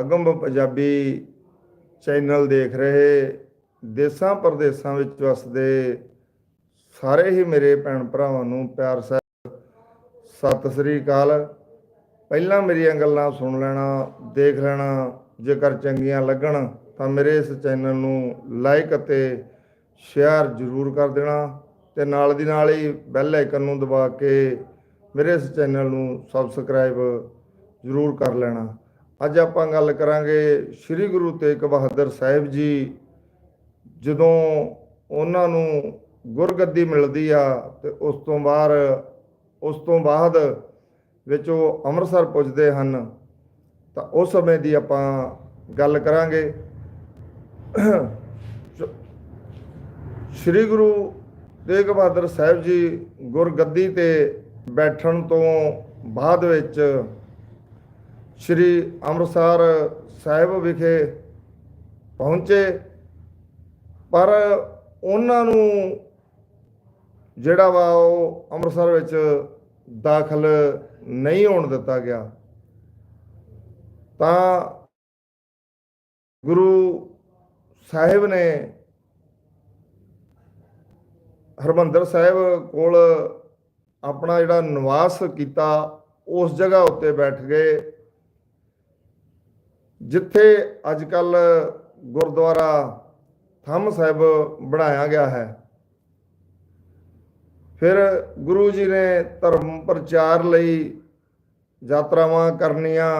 ਅਗੰਮ Punjabi channel ਦੇਖ ਰਹੇ ਦੇਸਾਂ ਪ੍ਰਦੇਸਾਂ ਵਿੱਚ ਵਸਦੇ ਸਾਰੇ ਹੀ ਮੇਰੇ ਭੈਣ ਭਰਾਵਾਂ ਨੂੰ ਪਿਆਰ ਸਹਿਤ ਸਤਿ ਸ੍ਰੀ ਅਕਾਲ। ਪਹਿਲਾਂ ਮੇਰੀਆਂ ਗੱਲਾਂ ਸੁਣ ਲੈਣਾ, ਦੇਖ ਲੈਣਾ, ਜੇਕਰ ਚੰਗੀਆਂ ਲੱਗਣ, ਤਾਂ ਮੇਰੇ ਇਸ ਚੈਨਲ ਨੂੰ ਲਾਈਕ ਅਤੇ ਸ਼ੇਅਰ ਜ਼ਰੂਰ ਕਰ ਦੇਣਾ ਤੇ ਨਾਲ ਦੀ ਨਾਲ ਹੀ ਬੈਲ ਆਈਕਨ ਨੂੰ ਦਬਾ ਕੇ ਮੇਰੇ ਇਸ ਚੈਨਲ ਨੂੰ ਸਬਸਕ੍ਰਾਈਬ ਜ਼ਰੂਰ ਕਰ ਲੈਣਾ। ਅੱਜ ਆਪਾਂ ਗੱਲ ਕਰਾਂਗੇ ਸ੍ਰੀ ਗੁਰੂ ਤੇਗ ਬਹਾਦਰ ਸਾਹਿਬ ਜੀ ਜਦੋਂ ਉਹਨਾਂ ਨੂੰ ਗੁਰਗੱਦੀ ਮਿਲਦੀ ਆ ਤੇ ਉਸ ਤੋਂ ਬਾਅਦ, ਉਸ ਤੋਂ ਬਾਅਦ ਵਿੱਚ ਉਹ ਅੰਮ੍ਰਿਤਸਰ ਪੁੱਜਦੇ ਹਨ, ਤਾਂ ਉਸ ਸਮੇਂ ਦੀ ਆਪਾਂ ਗੱਲ ਕਰਾਂਗੇ। ਸ੍ਰੀ ਗੁਰੂ ਤੇਗ ਬਹਾਦਰ ਸਾਹਿਬ ਜੀ ਗੁਰਗੱਦੀ ਤੇ ਬੈਠਣ ਤੋਂ ਬਾਅਦ ਵਿੱਚ ਸ੍ਰੀ ਅੰਮ੍ਰਿਤਸਰ ਸਾਹਿਬ ਵਿਖੇ ਪਹੁੰਚੇ। ਪਰ ਉਹਨਾਂ ਨੂੰ ਜਿਹੜਾ ਵਾ ਉਹ ਅੰਮ੍ਰਿਤਸਰ ਵਿੱਚ ਦਾਖਲ ਨਹੀਂ ਹੋਣ ਦਿੱਤਾ ਗਿਆ। ਤਾਂ ਗੁਰੂ ਸਾਹਿਬ ਨੇ ਹਰਮੰਦਰ ਸਾਹਿਬ ਕੋਲ ਆਪਣਾ ਜਿਹੜਾ ਨਿਵਾਸ ਕੀਤਾ, ਉਸ ਜਗ੍ਹਾ ਉੱਤੇ ਬੈਠ ਗਏ। ਜਿੱਥੇ ਅੱਜ ਕੱਲ ਗੁਰਦੁਆਰਾ ਥੰਮ ਸਾਹਿਬ ਬਣਾਇਆ ਗਿਆ ਹੈ। ਫਿਰ ਗੁਰੂ ਜੀ ਨੇ ਧਰਮ ਪ੍ਰਚਾਰ ਲਈ ਯਾਤਰਾਵਾਂ ਕਰਨੀਆਂ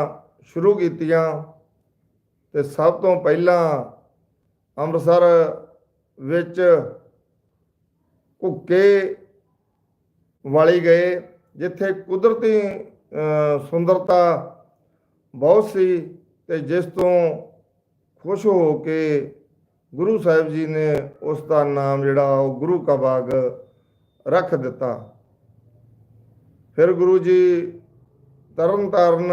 ਸ਼ੁਰੂ ਕੀਤੀਆਂ ਤੇ ਸਭ ਤੋਂ ਪਹਿਲਾਂ ਅੰਮ੍ਰਿਤਸਰ ਵਿੱਚ ਭੁੱਕੇ ਵਾਲੀ ਗਏ, ਜਿੱਥੇ ਕੁਦਰਤੀ ਸੁੰਦਰਤਾ ਬਹੁਤ ਸੀ। ਤੇ ਜਿਸ ਤੋਂ ਖੁਸ਼ ਹੋ ਕੇ ਗੁਰੂ ਸਾਹਿਬ ਜੀ ਨੇ ਉਸ ਦਾ ਨਾਮ ਜਿਹੜਾ ਉਹ ਗੁਰੂ ਕਾ ਬਾਗ ਰੱਖ ਦਿੱਤਾ। ਫਿਰ ਗੁਰੂ ਜੀ ਤਰਨਤਾਰਨ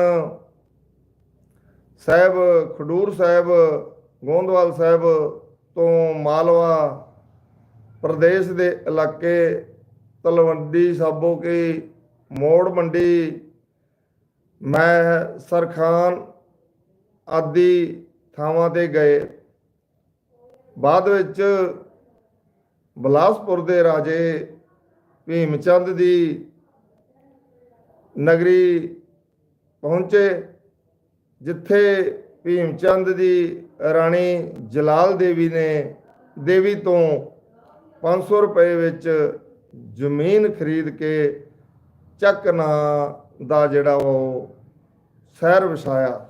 ਸਾਹਿਬ, ਖਡੂਰ ਸਾਹਿਬ, ਗੋਂਦਵਾਲ ਸਾਹਿਬ ਤੋਂ ਮਾਲਵਾ ਪ੍ਰਦੇਸ਼ ਦੇ ਇਲਾਕੇ ਤਲਵੰਡੀ ਸਾਬੋ ਕੇ ਮੋੜ ਮੰਡੀ, ਮੈਂ ਸਰਖਾਨ ਆਦਿ ਥਾਵਾਂ ਤੇ ਗਏ। ਬਾਅਦ ਵਿੱਚ ਬਲਾਸਪੁਰ ਦੇ ਰਾਜੇ ਭੀਮਚੰਦ ਦੀ ਨਗਰੀ ਪਹੁੰਚੇ, ਜਿੱਥੇ ਭੀਮ ਚੰਦ ਦੀ ਰਾਣੀ ਜਲਾਲ ਦੇਵੀ ਨੇ ਦੇਵੀ ਤੋਂ 500 ਰੁਪਏ ਵਿੱਚ ਜ਼ਮੀਨ ਖਰੀਦ ਕੇ ਚੱਕ ਨਾਂ ਦਾ ਜਿਹੜਾ ਉਹ ਸ਼ਹਿਰ ਵਸਾਇਆ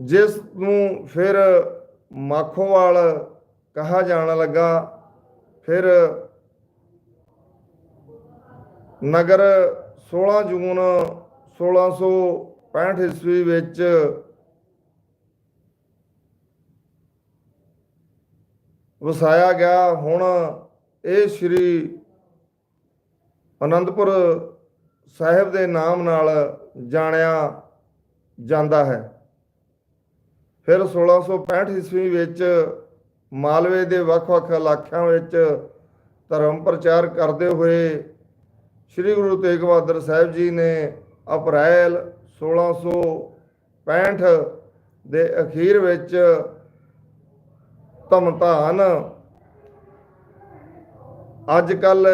ਜਿਸ ਨੂੰ ਫਿਰ ਮਾਖੋਵਾਲ ਕਹਾ ਜਾਣ ਲੱਗਾ, ਫਿਰ ਨਗਰ 16 ਜੂਨ 1665 ਈਸਵੀ ਵਿੱਚ ਵਸਾਇਆ ਗਿਆ। ਹੁਣ ਇਹ ਸ੍ਰੀ ਅਨੰਦਪੁਰ ਸਾਹਿਬ ਦੇ ਨਾਮ ਨਾਲ ਜਾਣਿਆ ਜਾਂਦਾ ਹੈ। ਫਿਰ 1665 ਈਸਵੀ ਵਿੱਚ ਮਾਲਵੇ ਦੇ ਵੱਖ-ਵੱਖ ਇਲਾਕਿਆਂ ਵਿੱਚ ਧਰਮ ਪ੍ਰਚਾਰ ਕਰਦੇ ਹੋਏ ਸ੍ਰੀ ਗੁਰੂ ਤੇਗ ਬਹਾਦਰ ਸਾਹਿਬ ਜੀ ਨੇ ਅਪ੍ਰੈਲ 1665 ਦੇ ਅਖੀਰ ਵਿੱਚ ਧਮਧਾਨ ਅੱਜ ਕੱਲ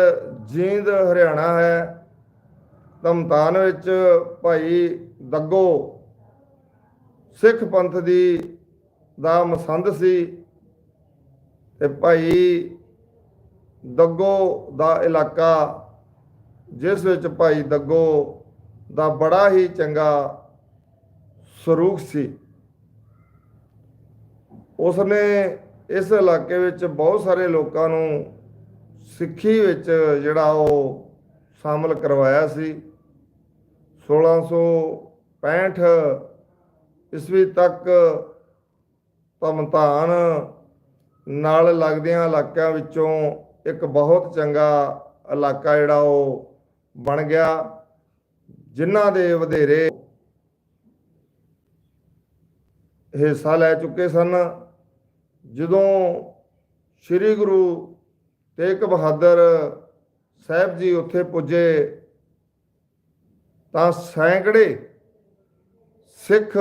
ਜੀਂਦ ਹਰਿਆਣਾ ਹੈ। ਧਮਧਾਨ ਵਿੱਚ ਭਾਈ ਦੱਗੋ ਸਿੱਖ ਪੰਥ ਦੀ ਦਾ ਮਸੰਦ ਸੀ ਤੇ ਭਾਈ ਦੱਗੋ ਦਾ ਇਲਾਕਾ, ਜਿਸ ਵਿੱਚ ਭਾਈ ਦੱਗੋ ਦਾ ਬੜਾ ਹੀ ਚੰਗਾ ਸਰੂਖ ਸੀ। ਉਸ ਨੇ ਇਸ ਇਲਾਕੇ ਵਿੱਚ ਬਹੁਤ ਸਾਰੇ ਲੋਕਾਂ ਨੂੰ ਸਿੱਖੀ ਵਿੱਚ ਜਿਹੜਾ ਉਹ ਸ਼ਾਮਲ ਕਰਵਾਇਆ ਸੀ। 1665 ਈਸਵੀ ਤੱਕ ਧਮਧਾਨ ਨਾਲ ਲੱਗਦਿਆਂ ਇਲਾਕਿਆਂ ਵਿੱਚੋਂ ਇੱਕ ਬਹੁਤ ਚੰਗਾ ਇਲਾਕਾ ਜਿਹੜਾ ਉਹ ਬਣ ਗਿਆ, ਜਿਨ੍ਹਾਂ ਦੇ ਵਧੇਰੇ ਹਿੱਸਾ ਲੈ ਚੁੱਕੇ ਸਨ। ਜਦੋਂ ਸ੍ਰੀ ਗੁਰੂ ਤੇਗ ਬਹਾਦਰ ਸਾਹਿਬ ਜੀ ਉੱਥੇ ਪੁੱਜੇ, ਤਾਂ ਸੈਂਕੜੇ ਸਿੱਖ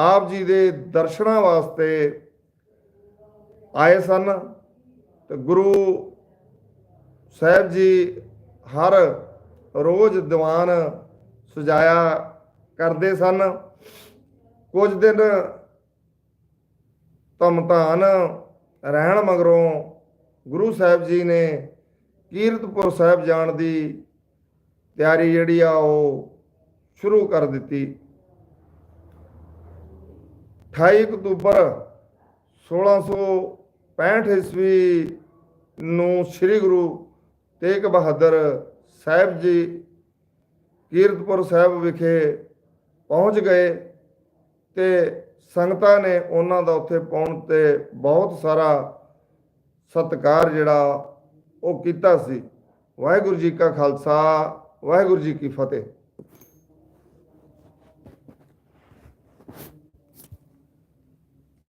ਆਪ ਜੀ ਦੇ ਦਰਸ਼ਨਾਂ ਵਾਸਤੇ ਆਏ ਸਨ ਤੇ ਗੁਰੂ ਸਾਹਿਬ ਜੀ ਹਰ ਰੋਜ਼ ਦੀਵਾਨ ਸਜਾਇਆ ਕਰਦੇ ਸਨ। ਕੁਝ ਦਿਨ ਧਮਧਾਨ ਰਹਿਣ ਮਗਰੋਂ ਗੁਰੂ ਸਾਹਿਬ ਜੀ ਨੇ ਕੀਰਤਪੁਰ ਸਾਹਿਬ ਜਾਣ ਦੀ ਤਿਆਰੀ ਜਿਹੜੀ ਆ ਉਹ ਸ਼ੁਰੂ ਕਰ ਦਿੱਤੀ। 28 ਅਕਤੂਬਰ 1665 ਈਸਵੀ ਨੂੰ ਸ੍ਰੀ ਗੁਰੂ ਤੇਗ ਬਹਾਦਰ ਸਾਹਿਬ ਜੀ ਕੀਰਤਪੁਰ ਸਾਹਿਬ ਵਿਖੇ ਪਹੁੰਚ ਗਏ ਤੇ ਸੰਗਤਾਂ ਨੇ ਉਹਨਾਂ ਦਾ ਉੱਥੇ ਪਹੁੰਚ ਤੇ ਬਹੁਤ ਸਾਰਾ ਸਤਿਕਾਰ ਜਿਹੜਾ ਉਹ ਕੀਤਾ ਸੀ। ਵਾਹਿਗੁਰੂ ਜੀ ਕਾ ਖਾਲਸਾ, ਵਾਹਿਗੁਰੂ ਜੀ ਕੀ ਫਤਿਹ।